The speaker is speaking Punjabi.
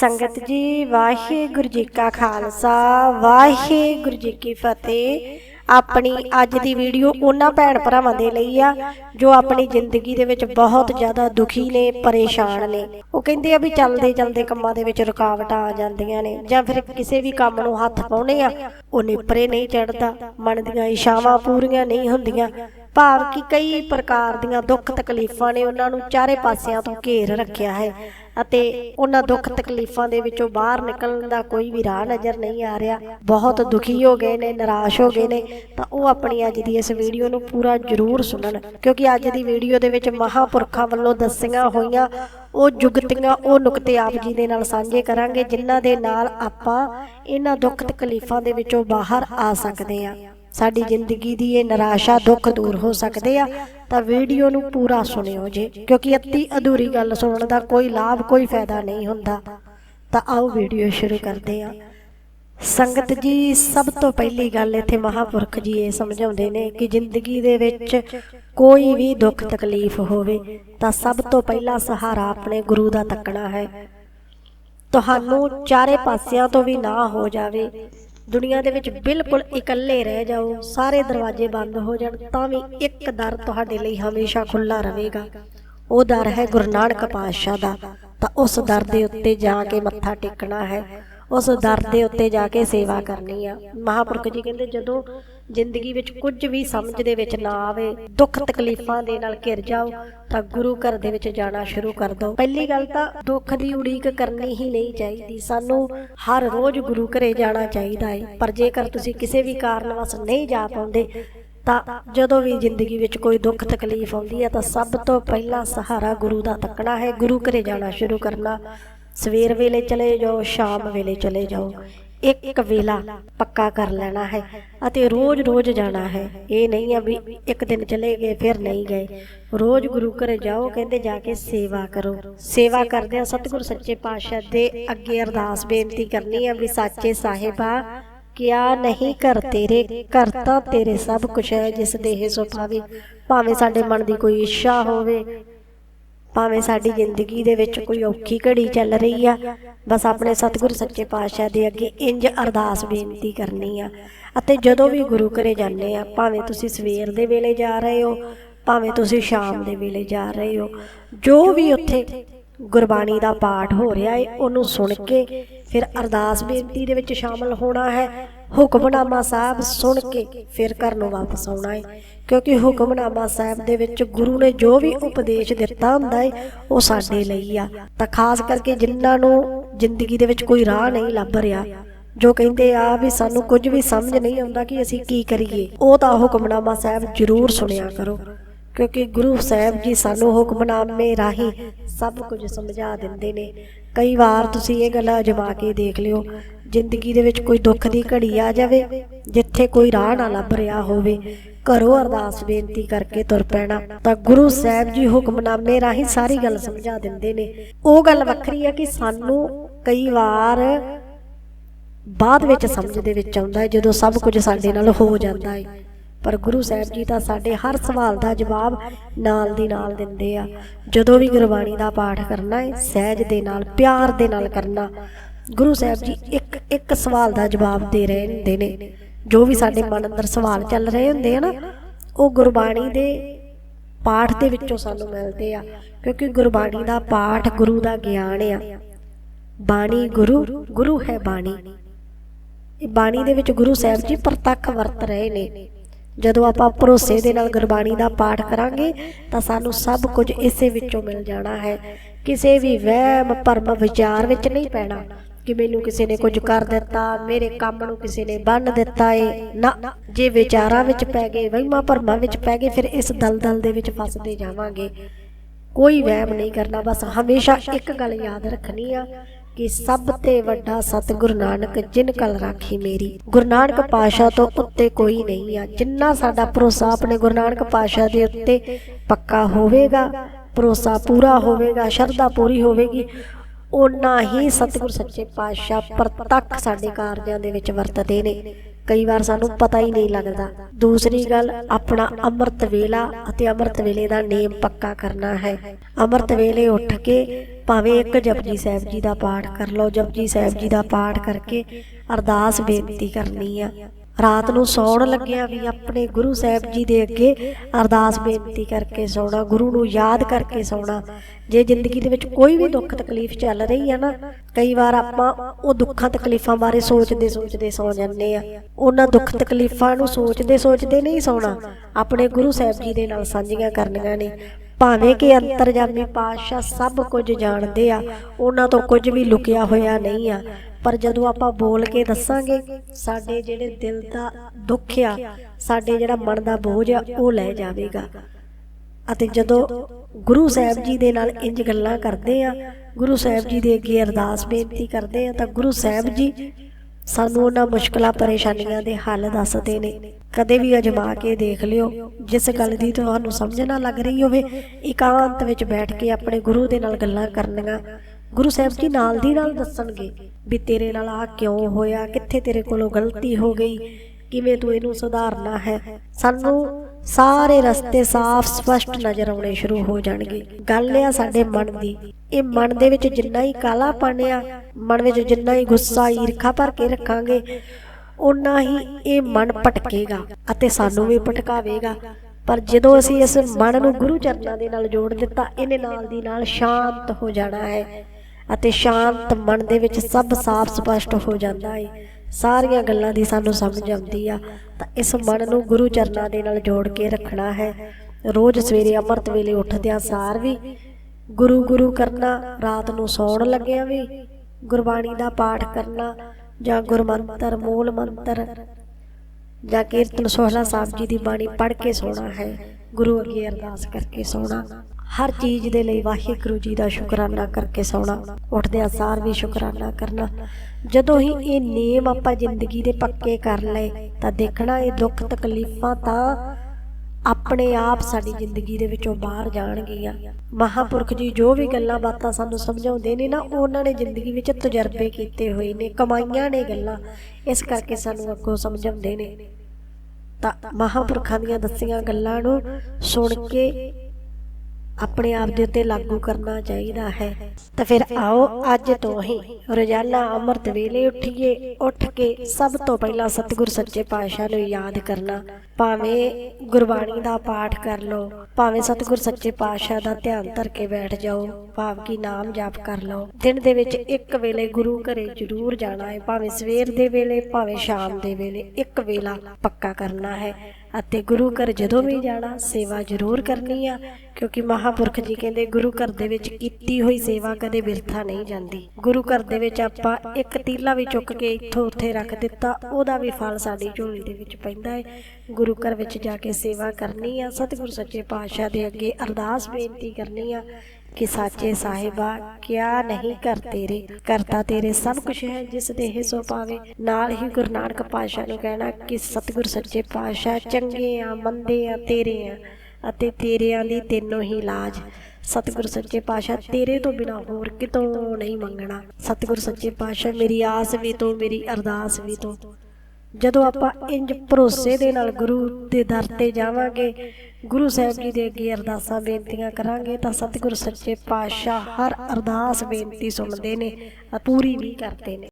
ਸੰਗਤ ਜੀ, ਵਾਹਿਗੁਰੂ ਜੀ ਕਾ ਖਾਲਸਾ, ਵਾਹਿਗੁਰੂ ਜੀ ਕੀ ਫਤਿਹ। ਆਪਣੀ ਅੱਜ ਦੀ ਵੀਡੀਓ ਉਹਨਾਂ ਭੈਣ ਭਰਾਵਾਂ ਦੇ ਲਈ ਆ, ਜੋ ਆਪਣੀ ਜ਼ਿੰਦਗੀ ਦੇ ਵਿੱਚ ਬਹੁਤ ਜ਼ਿਆਦਾ ਦੁਖੀ ਨੇ, ਪਰੇਸ਼ਾਨ ਨੇ। ਉਹ ਕਹਿੰਦੇ ਆ ਵੀ ਚੱਲਦੇ ਚੱਲਦੇ ਕੰਮਾਂ ਦੇ ਵਿੱਚ ਰੁਕਾਵਟਾਂ ਆ ਜਾਂਦੀਆਂ ਨੇ, ਜਾਂ ਫਿਰ ਕਿਸੇ ਵੀ ਕੰਮ ਨੂੰ ਹੱਥ ਪਾਉਣੇ ਆ, ਉਹ ਨੇਪਰੇ ਨਹੀਂ ਚੜਦਾ ਮਨ ਦੀਆਂ ਇਸ਼ਾਵਾਂ ਪੂਰੀਆਂ ਨਹੀਂ ਹੁੰਦੀਆਂ। ਭਾਵ ਕਿ ਕਈ ਪ੍ਰਕਾਰ ਦੀਆਂ ਦੁੱਖ ਤਕਲੀਫਾਂ ਨੇ ਉਹਨਾਂ ਨੂੰ ਚਾਰੇ ਪਾਸਿਆਂ ਤੋਂ ਘੇਰ ਰੱਖਿਆ ਹੈ ਅਤੇ ਉਹਨਾਂ ਦੁੱਖ ਤਕਲੀਫਾਂ ਦੇ ਵਿੱਚੋਂ ਬਾਹਰ ਨਿਕਲਣ ਦਾ ਕੋਈ ਵੀ ਰਾਹ ਨਜ਼ਰ ਨਹੀਂ ਆ ਰਿਹਾ। ਬਹੁਤ ਦੁਖੀ ਹੋ ਗਏ ਨੇ, ਨਿਰਾਸ਼ ਹੋ ਗਏ ਨੇ। ਤਾਂ ਉਹ ਆਪਣੀ ਅੱਜ ਦੀ ਇਸ ਵੀਡੀਓ ਨੂੰ ਪੂਰਾ ਜ਼ਰੂਰ ਸੁਣਨ, ਕਿਉਂਕਿ ਅੱਜ ਦੀ ਵੀਡੀਓ ਦੇ ਵਿੱਚ ਮਹਾਪੁਰਖਾਂ ਵੱਲੋਂ ਦੱਸੀਆਂ ਹੋਈਆਂ ਉਹ ਜੁਗਤੀਆਂ, ਉਹ ਨੁਕਤੇ ਆਪ ਜੀ ਦੇ ਨਾਲ ਸਾਂਝੇ ਕਰਾਂਗੇ, ਜਿਨ੍ਹਾਂ ਦੇ ਨਾਲ ਆਪਾਂ ਇਹਨਾਂ ਦੁੱਖ ਤਕਲੀਫਾਂ ਦੇ ਵਿੱਚੋਂ ਬਾਹਰ ਆ ਸਕਦੇ ਹਾਂ। ਸਾਡੀ ਜ਼ਿੰਦਗੀ ਦੀ ਇਹ ਨਿਰਾਸ਼ਾ ਦੁੱਖ ਦੂਰ ਹੋ ਸਕਦੇ ਆ ਤਾਂ ਵੀਡੀਓ ਨੂੰ ਪੂਰਾ ਸੁਣਿਓ ਜੇ ਕਿਉਂਕਿ ਅੱਧੀ ਅਧੂਰੀ ਗੱਲ ਸੁਣਨ ਦਾ ਕੋਈ ਲਾਭ ਕੋਈ ਫਾਇਦਾ ਨਹੀਂ ਹੁੰਦਾ। ਤਾਂ ਆਓ ਵੀਡੀਓ ਸ਼ੁਰੂ ਕਰਦੇ ਆ ਸੰਗਤ ਜੀ ਸਭ ਤੋਂ ਪਹਿਲੀ ਗੱਲ ਇੱਥੇ ਮਹਾਪੁਰਖ ਜੀ ਇਹ ਸਮਝਾਉਂਦੇ ਨੇ ਕਿ ਜ਼ਿੰਦਗੀ ਦੇ ਵਿੱਚ ਕੋਈ ਵੀ ਦੁੱਖ ਤਕਲੀਫ ਹੋਵੇ ਤਾਂ ਸਭ ਤੋਂ ਪਹਿਲਾ ਸਹਾਰਾ ਆਪਣੇ ਗੁਰੂ ਦਾ ਤੱਕਣਾ ਹੈ। ਤੁਹਾਨੂੰ ਚਾਰੇ ਪਾਸਿਆਂ ਤੋਂ ਵੀ ਨਾ ਹੋ ਜਾਵੇ। ਦੁਨੀਆ ਦੇ ਵਿੱਚ ਬਿਲਕੁਲ ਇਕੱਲੇ ਰਹਿ ਜਾਓ, ਸਾਰੇ ਦਰਵਾਜ਼ੇ ਬੰਦ ਹੋ ਜਾਣ, ਤਾਂ ਵੀ ਇੱਕ ਦਰ ਤੁਹਾਡੇ ਲਈ ਹਮੇਸ਼ਾ ਖੁੱਲਾ ਰਹੇਗਾ। ਉਹ ਦਰ ਹੈ ਗੁਰੂ ਨਾਨਕ ਪਾਤਸ਼ਾਹ ਦਾ, ਤਾਂ ਉਸ ਦਰ ਦੇ ਉੱਤੇ ਜਾ ਕੇ ਮੱਥਾ ਟੇਕਣਾ ਹੈ। ਉਸ ਦਰ ਦੇ ਉੱਤੇ ਜਾ ਕੇ ਸੇਵਾ ਕਰਨੀ ਆ। ਮਹਾਪੁਰਖ ਜੀ ਕਹਿੰਦੇ, ਜਦੋਂ ਜ਼ਿੰਦਗੀ ਵਿੱਚ ਕੁਝ ਵੀ ਸਮਝ ਦੇ ਵਿੱਚ ਨਾ ਆਵੇ, ਦੁੱਖ ਤਕਲੀਫਾਂ ਦੇ ਨਾਲ ਘਿਰ ਜਾਓ, ਤਾਂ ਗੁਰੂ ਘਰ ਦੇ ਵਿੱਚ ਜਾਣਾ ਸ਼ੁਰੂ ਕਰ ਦਿਓ। ਪਹਿਲੀ ਗੱਲ ਤਾਂ ਦੁੱਖ ਦੀ ਉਡੀਕ ਕਰਨੀ ਹੀ ਨਹੀਂ ਚਾਹੀਦੀ। ਸਾਨੂੰ ਹਰ ਰੋਜ਼ ਗੁਰੂ ਘਰੇ ਜਾਣਾ ਚਾਹੀਦਾ ਹੈ ਪਰ ਜੇਕਰ ਤੁਸੀਂ ਕਿਸੇ ਵੀ ਕਾਰਨ ਵਸ ਨਹੀਂ ਜਾ ਪਾਉਂਦੇ, ਤਾਂ ਜਦੋਂ ਵੀ ਜ਼ਿੰਦਗੀ ਵਿੱਚ ਕੋਈ ਦੁੱਖ ਤਕਲੀਫ ਆਉਂਦੀ ਹੈ ਤਾਂ ਸਭ ਤੋਂ ਪਹਿਲਾਂ ਸਹਾਰਾ ਗੁਰੂ ਦਾ ਤੱਕਣਾ ਹੈ। ਗੁਰੂ ਘਰੇ ਜਾਣਾ ਸ਼ੁਰੂ ਕਰਨਾ ਸਵੇਰ ਵੇਲੇ ਚਲੇ ਜਾਓ, ਸ਼ਾਮ ਵੇਲੇ ਚਲੇ ਜਾਓ। ਇੱਕ ਵੇਲਾ ਪੱਕਾ ਕਰ ਲੈਣਾ ਹੈ ਅਤੇ ਰੋਜ਼-ਰੋਜ਼ ਜਾਣਾ ਹੈ। ਇਹ ਨਹੀਂ ਆ ਵੀ ਇੱਕ ਦਿਨ ਚਲੇ ਗਏ, ਫਿਰ ਨਹੀਂ ਗਏ। ਰੋਜ਼ ਗੁਰੂ ਘਰੇ ਜਾਓ, ਕਹਿੰਦੇ ਜਾ ਕੇ ਸੇਵਾ ਕਰੋ। ਸੇਵਾ ਕਰਦਿਆਂ ਸਤਿਗੁਰ ਸੱਚੇ ਪਾਤਸ਼ਾਹ ਦੇ ਅੱਗੇ ਅਰਦਾਸ ਬੇਨਤੀ ਕਰਨੀ ਆ ਵੀ ਸਾਚੇ ਸਾਹਿਬਾ, ਕਿਆ ਨਹੀਂ ਕਰ ਤੇਰੇ, ਘਰ ਤਾਂ ਤੇਰੇ ਸਭ ਕੁਝ ਹੈ, ਜਿਸ ਦੇਹ ਸੋ ਪਾਵੇ ਭਾਵੇਂ ਸਾਡੇ ਮਨ ਦੀ ਕੋਈ ਇੱਛਾ ਹੋਵੇ ਭਾਵੇਂ ਸਾਡੀ ਜ਼ਿੰਦਗੀ ਦੇ ਵਿੱਚ ਕੋਈ ਔਖੀ ਘੜੀ ਚੱਲ ਰਹੀ ਆ, ਬਸ ਆਪਣੇ ਸਤਿਗੁਰ ਸੱਚੇ ਪਾਤਸ਼ਾਹ ਦੇ ਅੱਗੇ ਇੰਜ ਅਰਦਾਸ ਬੇਨਤੀ ਕਰਨੀ ਆ। ਅਤੇ ਜਦੋਂ ਵੀ ਗੁਰੂ ਘਰੇ ਜਾਂਦੇ ਆ, ਭਾਵੇਂ ਤੁਸੀਂ ਸਵੇਰ ਦੇ ਵੇਲੇ ਜਾ ਰਹੇ ਹੋ, ਭਾਵੇਂ ਤੁਸੀਂ ਸ਼ਾਮ ਦੇ ਵੇਲੇ ਜਾ ਰਹੇ ਹੋ, ਜੋ ਵੀ ਉੱਥੇ ਗੁਰਬਾਣੀ ਦਾ ਪਾਠ ਹੋ ਰਿਹਾ ਹੈ ਉਹਨੂੰ ਸੁਣ ਕੇ ਫਿਰ ਅਰਦਾਸ ਬੇਨਤੀ ਦੇ ਵਿੱਚ ਸ਼ਾਮਲ ਹੋਣਾ ਹੈ। ਹੁਕਮਨਾਮਾ ਸਾਹਿਬ ਸੁਣ ਕੇ ਫਿਰ ਘਰ ਨੂੰ ਵਾਪਸ ਆਉਣਾ ਹੈ ਕਿਉਂਕਿ ਹੁਕਮਨਾਮਾ ਸਾਹਿਬ ਦੇ ਵਿੱਚ ਗੁਰੂ ਨੇ ਜੋ ਵੀ ਉਪਦੇਸ਼ ਦਿੱਤਾ ਹੁੰਦਾ ਹੈ ਉਹ ਸਾਡੇ ਲਈ ਆ। ਤਾਂ ਖਾਸ ਕਰਕੇ ਜਿਨ੍ਹਾਂ ਨੂੰ ਜ਼ਿੰਦਗੀ ਦੇ ਵਿੱਚ ਕੋਈ ਰਾਹ ਨਹੀਂ ਲੱਭ ਰਿਹਾ, ਜੋ ਕਹਿੰਦੇ ਆ ਵੀ ਸਾਨੂੰ ਕੁਝ ਵੀ ਸਮਝ ਨਹੀਂ ਆਉਂਦਾ ਕਿ ਅਸੀਂ ਕੀ ਕਰੀਏ, ਉਹ ਤਾਂ ਹੁਕਮਨਾਮਾ ਸਾਹਿਬ ਜ਼ਰੂਰ ਸੁਣਿਆ ਕਰੋ। ਕਿਉਂਕਿ ਗੁਰੂ ਸਾਹਿਬ ਜੀ ਸਾਨੂੰ ਹੁਕਮਨਾਮੇ ਰਾਹੀਂ ਸਭ ਕੁਝ ਸਮਝਾ ਦਿੰਦੇ ਨੇ। ਕਈ ਵਾਰ ਤੁਸੀਂ ਇਹ ਗੱਲਾਂ ਅਜਮਾ ਕੇ ਦੇਖ ਲਿਓ ਜ਼ਿੰਦਗੀ ਦੇ ਵਿੱਚ ਕੋਈ ਦੁੱਖ ਦੀ ਘੜੀ ਆ ਜਾਵੇ, ਜਿੱਥੇ ਕੋਈ ਰਾਹ ਨਾ ਲੱਭ ਰਿਹਾ ਹੋਵੇ, ਘਰੋਂ ਅਰਦਾਸ ਬੇਨਤੀ ਕਰਕੇ ਤੁਰ ਪੈਣਾ। ਤਾਂ ਗੁਰੂ ਸਾਹਿਬ ਜੀ ਹੁਕਮਨਾਮੇ ਰਾਹੀਂ ਸਾਰੀ ਗੱਲ ਸਮਝਾ ਦਿੰਦੇ ਨੇ। ਉਹ ਗੱਲ ਵੱਖਰੀ ਆ ਕਿ ਸਾਨੂੰ ਕਈ ਵਾਰ ਬਾਅਦ ਵਿੱਚ ਸਮਝ ਦੇ ਵਿੱਚ ਆਉਂਦਾ ਹੈ, ਜਦੋਂ ਸਭ ਕੁਝ ਸਾਡੇ ਨਾਲ ਹੋ ਜਾਂਦਾ ਹੈ। ਪਰ ਗੁਰੂ ਸਾਹਿਬ ਜੀ ਤਾਂ ਸਾਡੇ ਹਰ ਸਵਾਲ ਦਾ ਜਵਾਬ ਨਾਲ ਦੀ ਨਾਲ ਦਿੰਦੇ ਆ। ਜਦੋਂ ਵੀ ਗੁਰਬਾਣੀ ਦਾ ਪਾਠ ਕਰਨਾ ਹੈ, ਸਹਿਜ ਦੇ ਨਾਲ, ਪਿਆਰ ਦੇ ਨਾਲ ਕਰਨਾ ਗੁਰੂ ਸਾਹਿਬ ਜੀ ਇੱਕ ਇੱਕ ਸਵਾਲ ਦਾ ਜਵਾਬ ਦੇ ਰਹੇ ਹੁੰਦੇ ਨੇ। ਜੋ ਵੀ ਸਾਡੇ ਮਨ ਅੰਦਰ ਸਵਾਲ ਚੱਲ ਰਹੇ ਹੁੰਦੇ ਆ ਨਾ, ਉਹ ਗੁਰਬਾਣੀ ਦੇ ਪਾਠ ਦੇ ਵਿੱਚੋਂ ਸਾਨੂੰ ਮਿਲਦੇ ਆ। ਕਿਉਂਕਿ ਗੁਰਬਾਣੀ ਦਾ ਪਾਠ ਗੁਰੂ ਦਾ ਗਿਆਨ ਆ। ਬਾਣੀ ਗੁਰੂ ਗੁਰੂ ਹੈ ਬਾਣੀ। ਇਹ ਬਾਣੀ ਦੇ ਵਿੱਚ ਗੁਰੂ ਸਾਹਿਬ ਜੀ ਪ੍ਰਤੱਖ ਵਰਤ ਰਹੇ ਨੇ। ਜਦੋਂ ਆਪਾਂ ਭਰੋਸੇ ਦੇ ਨਾਲ ਗੁਰਬਾਣੀ ਦਾ ਪਾਠ ਕਰਾਂਗੇ, ਤਾਂ ਸਾਨੂੰ ਸਭ ਕੁਝ ਇਸੇ ਵਿੱਚੋਂ ਮਿਲ ਜਾਣਾ ਹੈ। ਕਿਸੇ ਵੀ ਵਹਿਮ, ਭਰਮ, ਵਿਚਾਰ ਵਿੱਚ ਨਹੀਂ ਪੈਣਾ। ਕਿ ਮੈਨੂੰ ਕਿਸੇ ਨੇ ਕੁਝ ਕਰ ਦਿੱਤਾ, ਮੇਰੇ ਕੰਮ ਨੂੰ ਕਿਸੇ ਨੇ ਬੰਨ ਦਿੱਤਾ ਏ। ਨਾ, ਜੇ ਵਿਚਾਰਾਂ ਵਿੱਚ ਪੈ ਗਏ, ਵਹਿਮਾਂ ਭਰਮਾਂ ਵਿੱਚ ਪੈ ਗਏ, ਫਿਰ ਇਸ ਦਲਦਲ ਦੇ ਵਿੱਚ ਫਸਦੇ ਜਾਵਾਂਗੇ। ਕੋਈ ਵਹਿਮ ਨਹੀਂ ਕਰਨਾ, ਬਸ ਹਮੇਸ਼ਾ ਇੱਕ ਗੱਲ ਯਾਦ ਰੱਖਣੀ ਆ ਕਿ ਸਭ ਤੇ ਵੱਡਾ ਸਤਿਗੁਰ ਨਾਨਕ ਜਿਨ ਕਲ ਰਾਖੀ ਮੇਰੀ। ਗੁਰੂ ਨਾਨਕ ਪਾਸ਼ਾ ਤੋਂ ਉੱਤੇ ਕੋਈ ਨਹੀਂ ਆ। ਜਿੰਨਾ ਸਾਡਾ ਭਰੋਸਾ ਆਪਣੇ ਗੁਰੂ ਨਾਨਕ ਪਾਸ਼ਾ ਦੇ ਉੱਤੇ ਪੱਕਾ ਹੋਵੇਗਾ, ਭਰੋਸਾ ਪੂਰਾ ਹੋਵੇਗਾ, ਸ਼ਰਧਾ ਪੂਰੀ ਹੋਵੇਗੀ ਉਨਾ ਹੀ ਸਤਿਗੁਰ ਸੱਚੇ ਪਾਤਸ਼ਾਹ ਪ੍ਰਤੱਖ ਸਾਡੇ ਕਾਰਜਾਂ ਦੇ ਵਿੱਚ ਵਰਤਦੇ ਨੇ। ਕਈ ਵਾਰ ਸਾਨੂੰ ਪਤਾ ਹੀ ਨਹੀਂ ਲੱਗਦਾ। ਦੂਸਰੀ ਗੱਲ, ਆਪਣਾ ਅੰਮ੍ਰਿਤ ਵੇਲਾ ਅਤੇ ਅੰਮ੍ਰਿਤ ਵੇਲੇ ਦਾ ਨੇਮ ਪੱਕਾ ਕਰਨਾ ਹੈ। ਅੰਮ੍ਰਿਤ ਵੇਲੇ ਉੱਠ ਕੇ ਭਾਵੇਂ ਇੱਕ ਜਪਜੀ ਸਾਹਿਬ ਜੀ ਦਾ ਪਾਠ ਕਰ ਲਓ। ਜਪਜੀ ਸਾਹਿਬ ਜੀ ਦਾ ਪਾਠ ਕਰਕੇ ਅਰਦਾਸ ਬੇਨਤੀ ਕਰਨੀ ਆ। ਰਾਤ ਨੂੰ ਸੌਣ ਲੱਗਿਆ ਵੀ ਆਪਣੇ ਗੁਰੂ ਸਾਹਿਬ ਜੀ ਦੇ ਅੱਗੇ ਅਰਦਾਸ ਬੇਨਤੀ ਕਰਕੇ ਸੌਣਾ, ਗੁਰੂ ਨੂੰ ਯਾਦ ਕਰਕੇ ਸੌਣਾ। ਜੇ ਜ਼ਿੰਦਗੀ ਦੇ ਵਿੱਚ ਕੋਈ ਵੀ ਦੁੱਖ ਤਕਲੀਫ ਚੱਲ ਰਹੀ ਹੈ ਨਾ, ਕਈ ਵਾਰ ਆਪਾਂ ਉਹ ਦੁੱਖਾਂ, ਤਕਲੀਫਾਂ ਬਾਰੇ ਸੋਚਦੇ ਸੋਚਦੇ ਸੌ ਜਾਂਦੇ ਆ। ਉਹਨਾਂ ਦੁੱਖ ਤਕਲੀਫਾਂ ਨੂੰ ਸੋਚਦੇ ਸੋਚਦੇ ਨਹੀਂ ਸੌਣਾ। ਆਪਣੇ ਗੁਰੂ ਸਾਹਿਬ ਜੀ ਦੇ ਨਾਲ ਸਾਂਝੀਆਂ ਕਰਨੀਆਂ ਨੇ। ਭਾਵੇਂ ਕਿ ਅੰਤਰਜਾਮੀ ਪਾਤਸ਼ਾਹ ਸਭ ਕੁਝ ਜਾਣਦੇ ਆ, ਉਹਨਾਂ ਤੋਂ ਕੁਝ ਵੀ ਲੁਕਿਆ ਹੋਇਆ ਨਹੀਂ ਆ। ਪਰ ਜਦੋਂ ਆਪਾਂ ਬੋਲ ਕੇ ਦੱਸਾਂਗੇ, ਸਾਡੇ ਜਿਹੜੇ ਦਿਲ ਦਾ ਦੁੱਖ ਆ, ਸਾਡੇ ਜਿਹੜਾ ਮਨ ਦਾ ਬੋਝ ਆ, ਉਹ ਲੈ ਜਾਵੇਗਾ। ਅਤੇ ਜਦੋਂ ਗੁਰੂ ਸਾਹਿਬ ਜੀ ਦੇ ਨਾਲ ਇੰਜ ਗੱਲਾਂ ਕਰਦੇ ਆ, ਗੁਰੂ ਸਾਹਿਬ ਜੀ ਦੇ ਅੱਗੇ ਅਰਦਾਸ ਬੇਨਤੀ ਕਰਦੇ ਆ, ਤਾਂ ਗੁਰੂ ਸਾਹਿਬ ਜੀ ਸਾਨੂੰ ਉਹਨਾਂ ਮੁਸ਼ਕਲਾਂ ਪਰੇਸ਼ਾਨੀਆਂ ਦੇ ਹੱਲ ਦੱਸਦੇ ਨੇ। ਕਦੇ ਵੀ ਅਜਮਾ ਕੇ ਦੇਖ ਲਿਓ, ਜਿਸ ਗੱਲ ਦੀ ਤੁਹਾਨੂੰ ਸਮਝ ਨਾ ਲੱਗ ਰਹੀ ਹੋਵੇ, ਇਕਾਂਤ ਵਿੱਚ ਬੈਠ ਕੇ ਆਪਣੇ ਗੁਰੂ ਦੇ ਨਾਲ ਗੱਲਾਂ ਕਰਨੀਆਂ। ਗੁਰੂ ਸਾਹਿਬ ਜੀ ਨਾਲ ਦੀ ਨਾਲ ਦੱਸਣਗੇ ਵੀ ਤੇਰੇ ਨਾਲ ਆ ਕਿਉਂ ਹੋਇਆ, ਕਿੱਥੇ ਤੇਰੇ ਕੋਲੋਂ ਗਲਤੀ ਹੋ ਗਈ, ਕਿਵੇਂ ਤੂੰ ਇਹਨੂੰ ਸੁਧਾਰਨਾ ਹੈ। ਸਾਨੂੰ ਸਾਰੇ ਰਸਤੇ ਸਾਫ਼, ਸਪਸ਼ਟ ਨਜ਼ਰ ਆਉਣੇ ਸ਼ੁਰੂ ਹੋ ਜਾਣਗੇ। ਗੱਲ ਆ ਸਾਡੇ ਮਨ ਦੀ। ਇਹ ਮਨ ਦੇ ਵਿੱਚ ਜਿੰਨਾ ਹੀ ਕਾਲਾ ਆ, ਮਨ ਵਿੱਚ ਜਿੰਨਾ ਹੀ ਗੁੱਸਾ, ਈਰਖਾ ਭਰ ਕੇ ਰੱਖਾਂਗੇ ਉਨਾ ਹੀ ਇਹ ਮਨ ਭਟਕੇਗਾ ਅਤੇ ਸਾਨੂੰ ਵੀ ਭਟਕਾਵੇਗਾ। ਪਰ ਜਦੋਂ ਅਸੀਂ ਇਸ ਮਨ ਨੂੰ ਗੁਰੂ ਚਰਨਾਂ ਦੇ ਨਾਲ ਜੋੜ ਦਿੱਤਾ, ਇਹਨੇ ਨਾਲ ਦੀ ਨਾਲ ਸ਼ਾਂਤ ਹੋ ਜਾਣਾ ਹੈ ਅਤੇ ਸ਼ਾਂਤ ਮਨ ਦੇ ਵਿੱਚ ਸਭ ਸਾਫ਼, ਸਪਸ਼ਟ ਹੋ ਜਾਂਦਾ ਹੈ। ਸਾਰੀਆਂ ਗੱਲਾਂ ਦੀ ਸਾਨੂੰ ਸਮਝ ਆਉਂਦੀ ਆ। ਤਾਂ ਇਸ ਮਨ ਨੂੰ ਗੁਰੂ ਚਰਨਾਂ ਦੇ ਨਾਲ ਜੋੜ ਕੇ ਰੱਖਣਾ ਹੈ। ਰੋਜ਼ ਸਵੇਰੇ ਅੰਮ੍ਰਿਤ ਵੇਲੇ ਉੱਠਦਿਆਂ ਸਾਰ ਵੀ ਗੁਰੂ ਗੁਰੂ ਕਰਨਾ, ਰਾਤ ਨੂੰ ਸੌਣ ਲੱਗਿਆ ਵੀ ਗੁਰਬਾਣੀ ਦਾ ਪਾਠ ਕਰਨਾ ਜਾਂ ਗੁਰਮੰਤਰ, ਮੂਲ ਮੰਤਰ ਜਾਂ ਕੀਰਤਨ ਸੋਹਲਾ ਸਾਹਿਬ ਜੀ ਦੀ ਬਾਣੀ ਪੜ੍ਹ ਕੇ ਸੋਣਾ ਹੈ। ਗੁਰੂ ਅੱਗੇ ਅਰਦਾਸ ਕਰਕੇ ਸੋਣਾ। ਹਰ ਚੀਜ਼ ਦੇ ਲਈ ਵਾਹਿਗੁਰੂ ਜੀ ਦਾ ਸ਼ੁਕਰਾਨਾ ਕਰਕੇ ਸੌਣਾ ਉੱਠਦੇ ਸਾਰ ਵੀ ਸ਼ੁਕਰਾਨਾ ਕਰਨਾ। ਜਦੋਂ ਹੀ ਇਹ ਨੇਮ ਆਪਾਂ ਜ਼ਿੰਦਗੀ ਦੇ ਪੱਕੇ ਕਰ ਲਏ, ਤਾਂ ਦੇਖਣਾ ਇਹ ਦੁੱਖ ਤਕਲੀਫਾਂ ਤਾਂ ਆਪਣੇ ਆਪ ਸਾਡੀ ਜ਼ਿੰਦਗੀ ਦੇ ਵਿੱਚੋਂ ਬਾਹਰ ਜਾਣਗੀਆਂ। ਮਹਾਪੁਰਖ ਜੀ ਜੋ ਵੀ ਗੱਲਾਂ ਬਾਤਾਂ ਸਾਨੂੰ ਸਮਝਾਉਂਦੇ ਨੇ ਨਾ, ਉਹਨਾਂ ਨੇ ਜ਼ਿੰਦਗੀ ਵਿੱਚ ਤਜਰਬੇ ਕੀਤੇ ਹੋਏ ਨੇ, ਕਮਾਈਆਂ ਨੇ ਗੱਲਾਂ, ਇਸ ਕਰਕੇ ਸਾਨੂੰ ਅੱਗੋਂ ਸਮਝਾਉਂਦੇ ਨੇ। ਤਾਂ ਮਹਾਪੁਰਖਾਂ ਦੀਆਂ ਦੱਸੀਆਂ ਗੱਲਾਂ ਨੂੰ ਸੁਣ ਕੇ ਆਪਣੇ ਆਪ ਦੇ ਉੱਤੇ ਲਾਗੂ ਕਰਨਾ ਚਾਹੀਦਾ ਹੈ। ਤਾਂ ਫਿਰ ਆਓ ਅੱਜ ਤੋਂ ਹੀ ਰੋਜ਼ਾਨਾ ਅੰਮ੍ਰਿਤ ਵੇਲੇ ਉੱਠੀਏ, ਉੱਠ ਕੇ ਸਭ ਤੋਂ ਪਹਿਲਾਂ ਸਤਿਗੁਰ ਸੱਚੇ ਪਾਤਸ਼ਾਹ ਨੂੰ ਯਾਦ ਕਰਨਾ। ਭਾਵੇਂ ਗੁਰਬਾਣੀ ਦਾ ਪਾਠ ਕਰ ਲਓ, ਭਾਵੇਂ ਸਤਿਗੁਰ ਸੱਚੇ ਪਾਤਸ਼ਾਹ ਦਾ ਧਿਆਨ ਧਰ ਕੇ ਬੈਠ ਜਾਓ, ਭਾਵ ਕੀ ਨਾਮ ਜਾਪ ਕਰ ਲਓ। ਦਿਨ ਦੇ ਵਿੱਚ ਇੱਕ ਵੇਲੇ ਗੁਰੂ ਘਰੇ ਜ਼ਰੂਰ ਜਾਣਾ ਹੈ, ਭਾਵੇਂ ਸਵੇਰ ਦੇ ਵੇਲੇ, ਭਾਵੇਂ ਸ਼ਾਮ ਦੇ ਵੇਲੇ, ਇੱਕ ਵੇਲਾ ਪੱਕਾ ਕਰਨਾ ਹੈ। ਅਤੇ ਗੁਰੂ ਘਰ ਜਦੋਂ ਵੀ ਜਾਣਾ, ਸੇਵਾ ਜ਼ਰੂਰ ਕਰਨੀ ਆ, ਕਿਉਂਕਿ ਮਹਾਪੁਰਖ ਜੀ ਕਹਿੰਦੇ ਗੁਰੂ ਘਰ ਦੇ ਵਿੱਚ ਕੀਤੀ ਹੋਈ ਸੇਵਾ ਕਦੇ ਬਿਰਥਾ ਨਹੀਂ ਜਾਂਦੀ। ਗੁਰੂ ਘਰ ਦੇ ਵਿੱਚ ਆਪਾਂ ਇੱਕ ਤੀਲਾ ਵੀ ਚੁੱਕ ਕੇ ਇੱਥੋਂ ਉੱਥੇ ਰੱਖ ਦਿੱਤਾ, ਉਹਦਾ ਵੀ ਫਲ ਸਾਡੀ ਝੋਲੀ ਦੇ ਵਿੱਚ ਪੈਂਦਾ ਹੈ ਗੁਰੂ ਘਰ ਵਿੱਚ ਜਾ ਕੇ ਸੇਵਾ ਕਰਨੀ ਆ, ਸਤਿਗੁਰ ਸੱਚੇ ਪਾਤਸ਼ਾਹ ਦੇ ਅੱਗੇ ਅਰਦਾਸ ਬੇਨਤੀ ਕਰਨੀ ਆ ਕਿ ਸਾਚੇ ਸਾਹਿਬਾ, ਕਿਆ ਨਹੀਂ ਕਰ ਤੇਰੇ, ਕਰਤਾ ਤੇਰੇ ਸਭ ਕੁਝ ਹੈ, ਜਿਸ ਦੇਹ ਸੋ ਪਾਵੇ ਨਾਲ ਹੀ ਗੁਰੂ ਨਾਨਕ ਪਾਤਸ਼ਾਹ ਨੂੰ ਕਹਿਣਾ ਕਿ ਸਤਿਗੁਰ ਸੱਚੇ ਪਾਤਸ਼ਾਹ ਚੰਗੇ ਆ, ਮੰਦੇ ਆ, ਤੇਰੇ ਆ, ਅਤੇ ਤੇਰਿਆਂ ਦੀ ਤੈਨੂੰ ਹੀ ਲਾਜ। ਸਤਿਗੁਰ ਸੱਚੇ ਪਾਤਸ਼ਾਹ ਤੇਰੇ ਤੋਂ ਬਿਨਾ ਹੋਰ ਕਿਤੋਂ ਨਹੀਂ ਮੰਗਣਾ। ਸਤਿਗੁਰ ਸੱਚੇ ਪਾਤਸ਼ਾਹ ਮੇਰੀ ਆਸ ਵੀ ਤੋਂ, ਮੇਰੀ ਅਰਦਾਸ ਵੀ ਤੋਂ। ਜਦੋਂ ਆਪਾਂ ਇੰਜ ਭਰੋਸੇ ਦੇ ਨਾਲ ਗੁਰੂ ਦੇ ਦਰ ਤੇ ਜਾਵਾਂਗੇ ਗੁਰੂ ਸਾਹਿਬ ਜੀ ਦੇ ਅੱਗੇ ਅਰਦਾਸਾਂ, ਬੇਨਤੀਆਂ ਕਰਾਂਗੇ ਤਾਂ ਸਤਿਗੁਰ ਸੱਚੇ ਪਾਤਸ਼ਾਹ ਹਰ ਅਰਦਾਸ, ਬੇਨਤੀ ਸੁਣਦੇ ਨੇ ਪੂਰੀ ਵੀ ਕਰਦੇ ਨੇ।